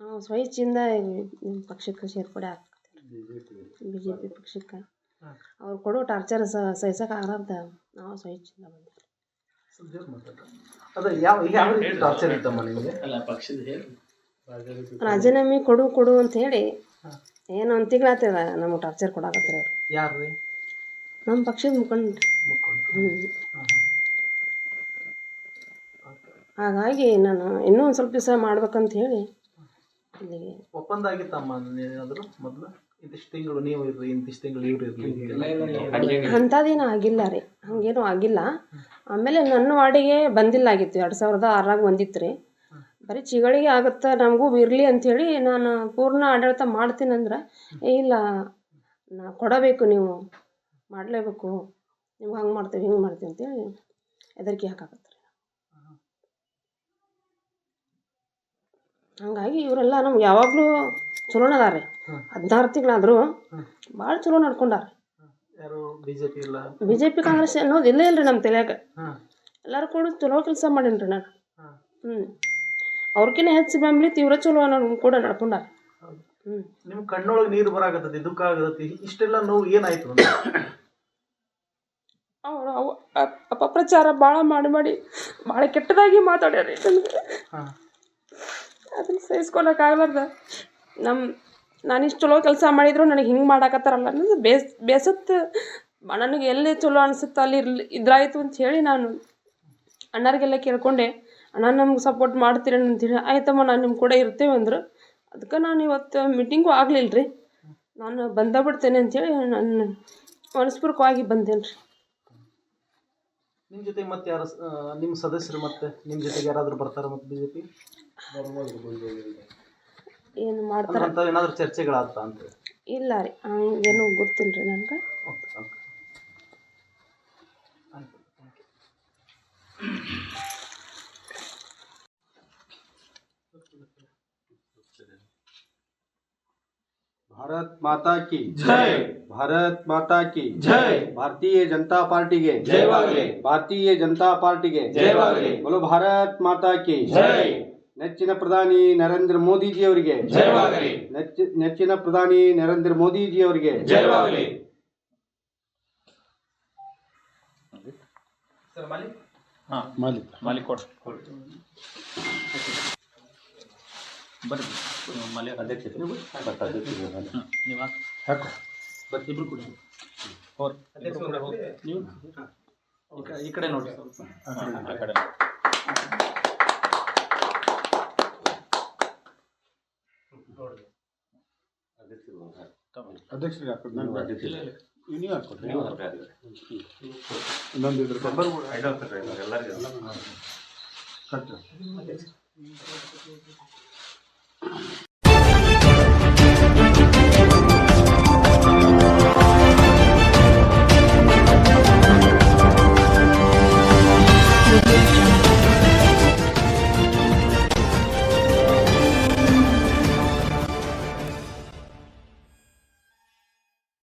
ನಾವು ಸ್ವಇಚ್ಛೆಯಿಂದ ನಿಮ್ಮ ಪಕ್ಷಕ್ಕೆ ಸೇರ್ಪಡೆ ಆಗ್ತಾರೆ ಬಿ ಜೆ ಪಿ ಪಕ್ಷಕ್ಕೆ ಅವ್ರು ಕೊಡೋ ಟಾರ್ಚರ್ ಸಹಿಸಕ್ಕೆ ಆಗಲಾರ್ದ ನಾವು ಸ್ವಇಚ್ಛೆಯಿಂದ ಬಂದಿವಿ ಅದ ಯಾವ ಯಾವ ಟಾರ್ಚರ್ ಇತ್ತಮ್ಮ ನಿಮಗೆ ಅಲ್ಲ ಪಕ್ಷದ ಹೇಳಿ ರಾಜೀನಾಮೆ ಕೊಡು ಕೊಡು ಅಂತ ಹೇಳಿ ಏನು ಒಂದು ತಿಂಗಳಾಗ್ತದ ನಮಗೆ ಟಾರ್ಚರ್ ಕೊಡಾಕತ್ತಾರ ಅವ್ರು ಯಾರು ನಮ್ಮ ಪಕ್ಷದ ಮುಖಂಡ ಹಾಗಾಗಿ ನಾನು ಇನ್ನೂ ಒಂದು ಸ್ವಲ್ಪ ದಿವಸ ಮಾಡ್ಬೇಕಂತ ಹೇಳಿ ಒಪ್ಪಂದ ಆಗಿತ್ತಮ್ಮ ಏನಾದ್ರು ಮೊದಲು? ಇಂತಿಷ್ಟು ತಿಂಗಳು ನೀವು ಇರ್ರಿ ಇಂತಿಷ್ಟು ತಿಂಗಳು ಇವ್ರು ಇರ್ಲಿ ಅಂಥದ್ದೇನು ಆಗಿಲ್ಲ ರೀ. ಹಂಗೇನು ಆಗಿಲ್ಲ. ಆಮೇಲೆ ನನ್ನ ವಾರ್ಡಿಗೆ ಬಂದಿಲ್ಲ ಆಗಿತ್ತು. ಎರಡು ಸಾವಿರದ ಆರಾಗ ಬಂದಿತ್ತು ರೀ. ಬರೀ ಚಿಗಳಿಗೆ ಆಗುತ್ತೆ ನಮಗೂ ಇರಲಿ ಅಂಥೇಳಿ ನಾನು ಪೂರ್ಣ ಆಡಳಿತ ಮಾಡ್ತೀನಂದ್ರೆ ಏ ಇಲ್ಲ ನಾ ಕೊಡಬೇಕು ನೀವು. ಮಾಡಲೇಬೇಕು. ನಿಮ್ಗೆ ಹಂಗೆ ಮಾಡ್ತೀವಿ ಹಿಂಗೆ ಮಾಡ್ತೀವಿ ಅಂತೇಳಿ ಹೆದರಿಕೆ ಹಾಕಾಕತ್ತಾರೆ ಹಂಗಾಗಿ ಇವರೆಲ್ಲ ನಮ್ಗೆ ಯಾವಾಗಲೂ ಚಲೋನ ಅದಾರೆ ಹದಿನಾರು ತಿಂಗಳಾದರೂ ಭಾಳ ಚಲೋ ನಡ್ಕೊಂಡಾರ ಯಾರು ಬಿಜೆಪಿ ಇಲ್ಲ? ಬಿ ಜೆ ಪಿ ಕಾಂಗ್ರೆಸ್ ಅನ್ನೋದು ಇಲ್ಲೇ ಇಲ್ಲ ರೀ ನಮ್ಮ ತಲೆಯಾಗ ಎಲ್ಲರೂ ಕೂಡ ಚಲೋ ಕೆಲಸ ಮಾಡೀನಿ ರೀ ನಾನು ಹ್ಞೂ ಅವ್ರಕ್ಕಿಂತ ಹೆಚ್ಚು ಬೆಂಬಲಿ ತೀವ್ರ ಚಲೋ ಅನ್ನೋ ಕೂಡ ನಡ್ಕೊಂಡಾರ ಹ್ಞೂ ನಿಮ್ ಕಣ್ಣೊಳಗೆ ನೀರು ಬರಾಕತ್ತೈತಿ ದುಃಖ ಆಗತ್ತೈತಿ ಇಷ್ಟೆಲ್ಲ ನೋವು ಏನಾಯ್ತು ಅವರು ಅವ ಅಪ್- ಅಪಪ್ರಚಾರ ಭಾಳ ಮಾಡಿ ಮಾಡಿ ಭಾಳ ಕೆಟ್ಟದಾಗಿ ಮಾತಾಡ್ಯಾರ ಹಾಂ. ಅದನ್ನು ಸಹಿಸ್ಕೊಳಕ್ಕಾಗಲಾರ್ದ ನಮ್ಮ ನಾನು ಇಷ್ಟು ಚಲೋ ಕೆಲಸ ಮಾಡಿದ್ರು ನನಗೆ ಹಿಂಗೆ ಮಾಡಾಕತ್ತಾರಲ್ಲ ಅನ್ನೋದು ಬೇಸ್, ಬೇಸತ್ತು ನನಗೆ ಎಲ್ಲಿ ಚಲೋ ಅನಿಸುತ್ತೆ ಅಲ್ಲಿ ಇರ್ಲಿ, ಇದ್ರಾಯಿತು ಅಂತ ಹೇಳಿ ನಾನು ಅಣ್ಣರಿಗೆಲ್ಲ ಕೇಳ್ಕೊಂಡೆ. ಅಣ್ಣ, ನಮ್ಗೆ ಸಪೋರ್ಟ್ ಮಾಡ್ತೀರಿ ಅಂತೇಳಿ ಆಯ್ತಮ್ಮ, ನಾನು ನಿಮ್ಮ ಕೂಡ ಇರ್ತೇವೆ ಅಂದರು. ಅದಕ್ಕೆ ನಾನು ಇವತ್ತು ಮೀಟಿಂಗು ಆಗಲಿಲ್ಲ ರೀ ನಾನು ಬಂದ ಬಿಡ್ತೇನೆ ಅಂತೇಳಿ ನಾನು ಮನಸ್ಪೂರ್ವಕವಾಗಿ ಬಂದೇನೆ ರೀ ನಿಮ್ಮ ಜೊತೆ ಮತ್ತೆ ಯಾರು ನಿಮ್ಮ ಸದಸ್ಯರು ಮತ್ತೆ ನಿಮ್ಮ ಜೊತೆಗೆ ಯಾರಾದರೂ ಬರ್ತಾರೆ ಮತ್ತೆ ಬಿಜೆಪಿ? ಏನು ಮಾಡ್ತಾರೆ ಅಂತ ಏನಾದ್ರು ಚರ್ಚೆಗಳಾಗ್ತಾ ಅಂತ ಇಲ್ಲ ರೀ ಹಂಗೇನು ಗೊತ್ತಿಲ್ಲ ರೀ ನನಗೆ ಓಕೆ ಓಕೆ ಆಯ್ತು ಥ್ಯಾಂಕ್ ಯು भारत माता की जय भारत माता की जय भारतीय जनता पार्टी के ಜಯವಾಗಲಿ ಭಾರತೀಯ ಜನತಾ ಪಾರ್ಟಿಗೆ ಜಯವಾಗಲಿ बोलो ಭಾರತ್ ಮಾತಾ ಕಿ ಜೈ ನೆಚ್ಚಿನ ಪ್ರಧಾನಿ ನರೇಂದ್ರ ಮೋದಿಜಿ ಅವರಿಗೆ ಜಯವಾಗಲಿ. ನೆಚ್ಚ- ನೆಚ್ಚಿನ ಪ್ರಧಾನಿ ನರೇಂದ್ರ ಮೋದಿಜಿ ಅವರಿಗೆ ಜಯವಾಗಲಿ. ಸರ್ ಮಾಲಿ ಹಾ. ಮಾಲಿಕ್. ಮಾಲಿಕ್ ಕೊಡ್. ಬರ್ರಿ. ನೀವು ಮಾಲಿಕ್ ಅಧ್ಯಕ್ಷ ನೀವು ನೀವು ಹಾಕು. ಬರ್ರಿ ಇಬ್ರು ಕೂಡ. ಹೋರ್. ಇಬ್ರು ಕೂಡ ಹೋಗಿ. ನೀವು? ಈ ಕಡೆ- ನೋಡಿ ಕಡೆ ನೋಡಿ ಸ್ವಲ್ಪ ಆ ಕಡೆ ತಗೊಳ್ಳಿ. ಅಧ್ಯಕ್ಷರಿಗೆ ನೀವು ಹಾಕೊಡ್ರಿ ಎಲ್ಲರಿಗೂ.